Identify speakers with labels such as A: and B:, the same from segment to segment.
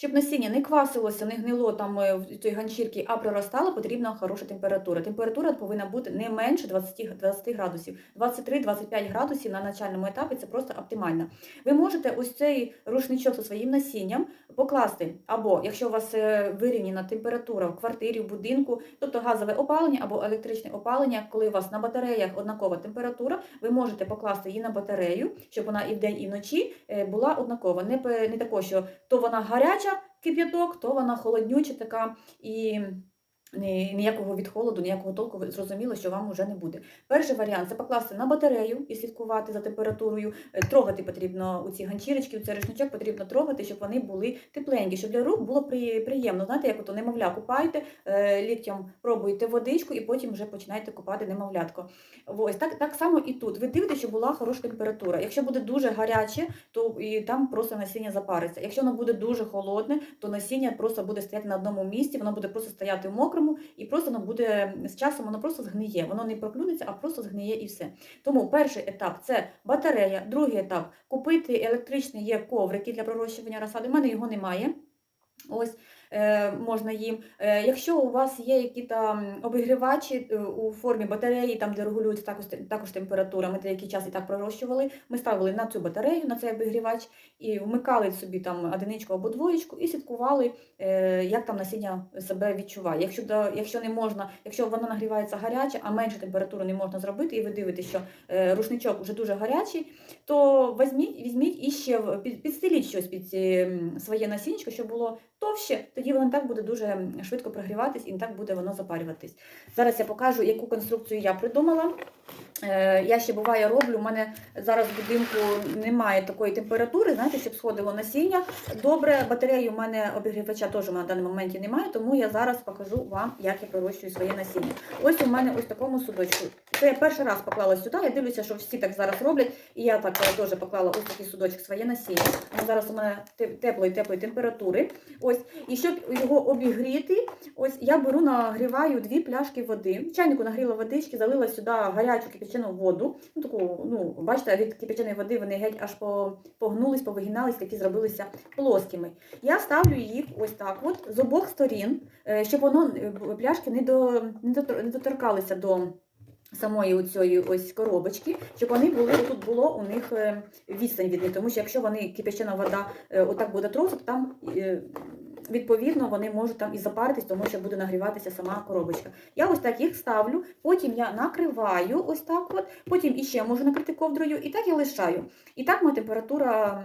A: Щоб насіння не квасилося, не гнило там е, в цій ганчірці, а проростало, потрібна хороша температура. Температура повинна бути не менше 20, 20 градусів. 23-25 градусів на начальному етапі це просто оптимально. Ви можете ось цей рушничок зі своїм насінням покласти, або якщо у вас е, вирівняна температура в квартирі, в будинку, тобто газове опалення або електричне опалення, коли у вас на батареях однакова температура, ви можете покласти її на батарею, щоб вона і вдень, і вночі е, була однакова. Не, не тако, що то вона гаряча кип'яток, то вона холоднюча така і. Ні- Ніякого від холоду, ніякого толку зрозуміло, що вам вже не буде. Перший варіант це покласти на батарею і слідкувати за температурою. Е, Трогати потрібно у ці ганчірочки, у цей рушничок потрібно трогати, щоб вони були тепленькі, щоб для рук було приємно. Знаєте, як ото немовля купаєте, е, ліктям пробуєте водичку і потім вже починаєте купати немовлятко. Ось так, так само і тут. Ви дивитеся, щоб була хороша температура. Якщо буде дуже гаряче, то і там просто насіння запариться. Якщо воно буде дуже холодне, то насіння просто буде стояти на одному місці, воно буде просто стояти в мокрому, і просто воно буде з часом воно просто згниє. Воно не проклюнеться, а просто згниє і все. Тому перший етап це батарея, другий етап купити електричні є коврики для пророщування розсади. У мене його немає. Ось можна їм. Е, якщо у вас є які там обігрівачі е, у формі батареї, там де регулюється також, також температура, ми деякий час і так пророщували. Ми ставили на цю батарею, на цей обігрівач, і вмикали собі там одиничку або двоєчку і слідкували, е, як там насіння себе відчуває. Якщо, якщо не можна, якщо воно нагрівається гаряче, а менше температуру не можна зробити, і ви дивитесь, що е, рушничок вже дуже гарячий, то візьміть, візьміть і ще підстеліть щось під своє насіннячко, щоб було товще, тоді воно так буде дуже швидко прогріватись і так буде воно запарюватись. Зараз я покажу, яку конструкцію я придумала. Е, Я ще буває роблю. У мене зараз в будинку немає такої температури, знаєте, щоб сходило насіння. Добре, батареї у мене обігрівача теж на даний моменті немає, тому я зараз покажу вам, як я прирощую своє насіння. Ось у мене ось такому судочку. Це я перший раз поклала сюди. Я дивлюся, що всі так зараз роблять. І я так е, теж поклала ось такий судочок своє насіння. Воно зараз у мене теплої теплої температури. Ось, і щоб його обігріти, ось я беру нагріваю дві пляшки води. В чайнику нагріла водички, залила сюди гарячу кипячену воду. Ну таку, ну бачите, від кипяченої води вони геть аж по, погнулись, повигинались, такі зробилися плоскими. Я ставлю їх ось так, от з обох сторін, е, щоб воно е, пляшки не до не дотор- не доторкалися до. Самої оцієї ось коробочки, щоб вони були тут було у них е, відстань від них, тому що якщо вони кипячена вода отак буде то там відповідно вони можуть там і запаритись, тому що буде нагріватися сама коробочка. Я ось так їх ставлю, потім я накриваю ось так, от, потім іще можу накрити ковдрою, і так я лишаю. І так моя температура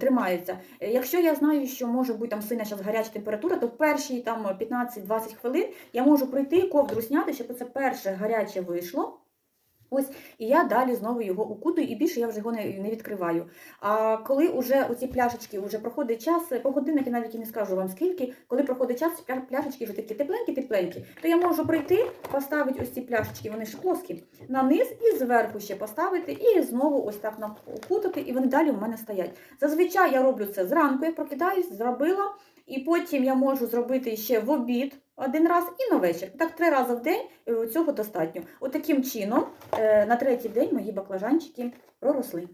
A: тримається. Е, Якщо я знаю, що може бути там сильна зараз гаряча температура, то перші там 15-20 хвилин я можу пройти ковдру зняти, щоб це перше гаряче вийшло. Ось, і я далі знову його укутую, і більше я вже його не, не відкриваю. А коли вже оці пляшечки вже проходить час, по годинник я навіть і не скажу вам скільки, коли проходить час, пляшечки вже такі тепленькі-тепленькі, то я можу прийти, поставити ось ці пляшечки, вони ж плоскі, на низ і зверху ще поставити, і знову ось так укутати, і вони далі у мене стоять. Зазвичай я роблю це зранку, я прокидаюсь, зробила, і потім я можу зробити ще в обід. Один раз і на вечір. Так три рази в день цього достатньо. От чином е, на третій день мої баклажанчики проросли.